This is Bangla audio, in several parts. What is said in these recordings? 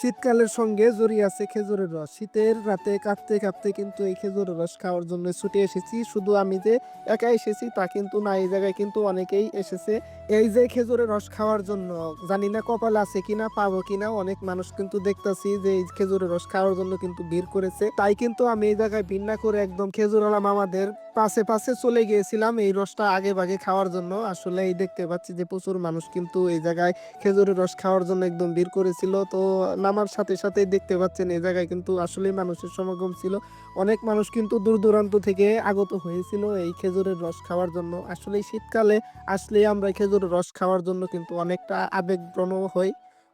শীতকালের সঙ্গে জড়িয়ে আছে খেজুরের রস। শীতের রাতে কাঁপতে কাঁপতে কিন্তু এই খেজুরের রস খাওয়ার জন্য ছুটে এসেছি। শুধু আমি যে একা এসেছি তা কিন্তু না, এই জায়গায় কিন্তু অনেকেই এসেছে। এই যে খেজুরের রস খাওয়ার জন্য, জানি না কপাল আছে কিনা, পাবো কিনা, অনেক মানুষ কিন্তু দেখতাছি যে এই খেজুরের রস খাওয়ার জন্য কিন্তু ভিড় করেছে। তাই কিন্তু আমি এই জায়গায় ভিড় না করে একদম খেজুরওয়ালা মামাদের পাশে পাশে চলে গিয়েছিলাম এই রসটা আগে ভাগে খাওয়ার জন্য। আসলে এই দেখতে পাচ্ছি যে প্রচুর মানুষ কিন্তু এই জায়গায় খেজুরের রস খাওয়ার জন্য একদম ভিড় করেছিল। তো নামার সাথে সাথে দেখতে পাচ্ছেন এই জায়গায় কিন্তু আসলে মানুষের সমাগম ছিল। অনেক মানুষ কিন্তু দূর দূরান্ত থেকে আগত হয়েছিল এই খেজুরের রস খাওয়ার জন্য। আসলে শীতকালে আসলে আমরা খেজুরের রস খাওয়ার জন্য কিন্তু অনেকটা আবেগপ্রণ হই।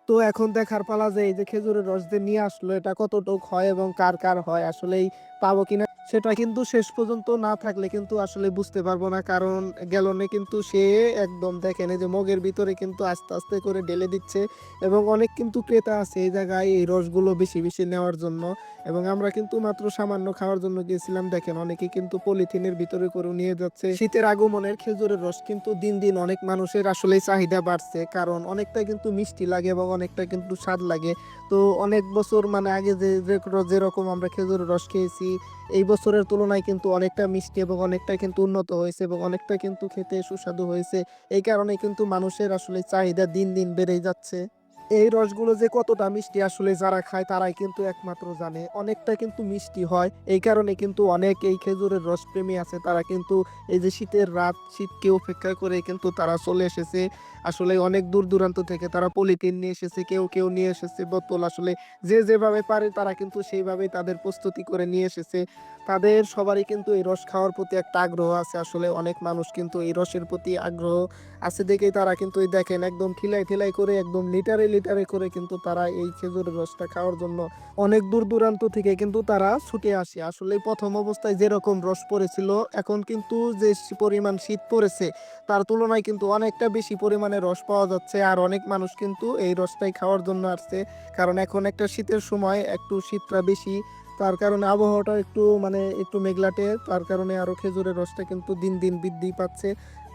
তো এখন দেখার পালা যে এই যে খেজুরের রস দিয়ে নিয়ে আসলো, এটা কতটুক হয় এবং কার কার হয়, আসলেই পাবো কিনা সেটা কিন্তু শেষ পর্যন্ত না থাকলে কিন্তু আসলে বুঝতে পারব না। কারণ গ্যালনে কিন্তু সে একদম দেখেন এই যে মগের ভিতরে কিন্তু আস্তে আস্তে করে ঢেলে দিচ্ছে এবং অনেক কিন্তু ক্রেতা আছে এই জায়গায় এই রসগুলো বেশি বেশি নেওয়ার জন্য। এবং আমরা কিন্তু মাত্র সামান্য খাওয়ার জন্য গিয়েছিলাম। দেখেন অনেকে কিন্তু পলিথিনের ভিতরে করে নিয়ে যাচ্ছে। শীতের আগমনের খেজুরের রস কিন্তু দিন দিন অনেক মানুষের আসলে চাহিদা বাড়ছে। কারণ অনেকটা কিন্তু মিষ্টি লাগে এবং অনেকটা কিন্তু স্বাদ লাগে। তো অনেক বছর মানে আগে যে- যেরকম আমরা খেজুরের রস খেয়েছি, এই বছরের তুলনায় কিন্তু অনেকটা মিষ্টি এবং অনেকটা কিন্তু উন্নত হয়েছে এবং অনেকটা কিন্তু খেতে সুস্বাদু হয়েছে। এই কারণে কিন্তু মানুষের আসলে চাহিদা দিন দিন বেড়েই যাচ্ছে। এই রসগুলো যে কতটা মিষ্টি আসলে যারা খায় তারাই কিন্তু একমাত্র জানে। অনেকটা কিন্তু মিষ্টি হয়। এই কারণে কিন্তু অনেক এই খেজুরের রস প্রেমী আছে। তারা কিন্তু এই যে শীতের রাত, শীতকে উপেক্ষা করে কিন্তু তারা চলে এসেছে। আসলে অনেক দূর দূরান্ত থেকে তারা পলিথিন নিয়ে এসেছে, কেউ কেউ নিয়ে এসেছে, বোতল আসলে যে যেভাবে পারে তারা কিন্তু সেইভাবেই তাদের প্রস্তুতি করে নিয়ে এসেছে। তাদের সবারই কিন্তু এই রস খাওয়ার প্রতি একটা আগ্রহ আছে। আসলে অনেক মানুষ কিন্তু এই রসের প্রতি আগ্রহ আছে দেখেই তারা কিন্তু দেখেন একদম ঠিলাই ঠিলাই করে একদম লিটারে লিটারে করে কিন্তু তারা এই খেজুরের রসটা খাওয়ার জন্য অনেক দূর দূরান্ত থেকে কিন্তু তারা ছুটে আসে। আসলে প্রথম অবস্থায় যেরকম রস পড়েছিল, এখন কিন্তু যে পরিমাণ শীত পড়েছে, তার তুলনায় কিন্তু অনেকটা বেশি পরিমাণে রস পাওয়া যাচ্ছে আর অনেক মানুষ কিন্তু এই রসটাই খাওয়ার জন্য আসছে। কারণ এখন একটা শীতের সময়, একটু শীতটা বেশি, তার কারণে আবহাওয়াটা একটু মানে একটু মেঘলাটে, তার কারণে আরও খেজুরের রসটা কিন্তু দিন দিন বৃদ্ধি পাচ্ছে।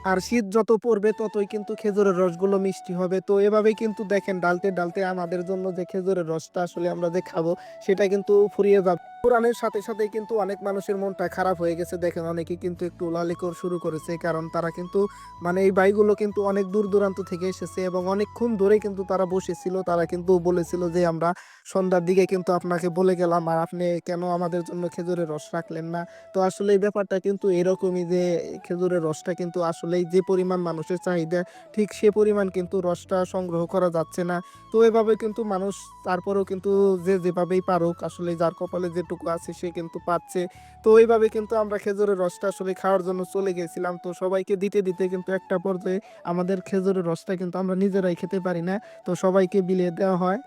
আর শীত যত পড়বে ততই কিন্তু খেজুরের রসগুলো মিষ্টি হবে। তো এভাবেই কিন্তু দেখেন, ডালতে ডালতে আমাদের জন্য যে খেজুরের রসটা আসলে আমরা যে খাব, সেটা কিন্তু ফুরিয়ে যাবে। পুরানের সাথে সাথে কিন্তু অনেক মানুষের মনটা খারাপ হয়ে গেছে। দেখেন অনেকে কিন্তু একটু লালিকর শুরু করেছে, কারণ তারা কিন্তু মানে এই বাইগুলো কিন্তু অনেক দূর দূরান্ত থেকে এসেছে এবং অনেকক্ষণ ধরে কিন্তু তারা বসেছিল। তারা কিন্তু বলেছিল যে, আমরা সন্ধ্যার দিকে কিন্তু আপনাকে বলে গেলাম, আর আপনি কেন আমাদের জন্য খেজুরের রস রাখলেন না? তো আসলে এই ব্যাপারটা কিন্তু এরকমই যে, খেজুরের রসটা কিন্তু আসলেই যে পরিমাণ মানুষের চাহিদা, ঠিক সে পরিমাণ কিন্তু রসটা সংগ্রহ করা যাচ্ছে না। তো এভাবে কিন্তু মানুষ, তারপরেও কিন্তু যে যেভাবেই পারুক, আসলে যার কপালে যেটুকু আছে, সে কিন্তু পাচ্ছে। তো এইভাবে কিন্তু আমরা খেজুরের রসটা আসলে খাওয়ার জন্য চলে গেছিলাম। তো সবাইকে দিতে দিতে কিন্তু একটা পর্যায়ে আমাদের খেজুরের রসটা কিন্তু আমরা নিজেরাই খেতে পারি না। তো সবাইকে বিলিয়ে দেওয়া হয়।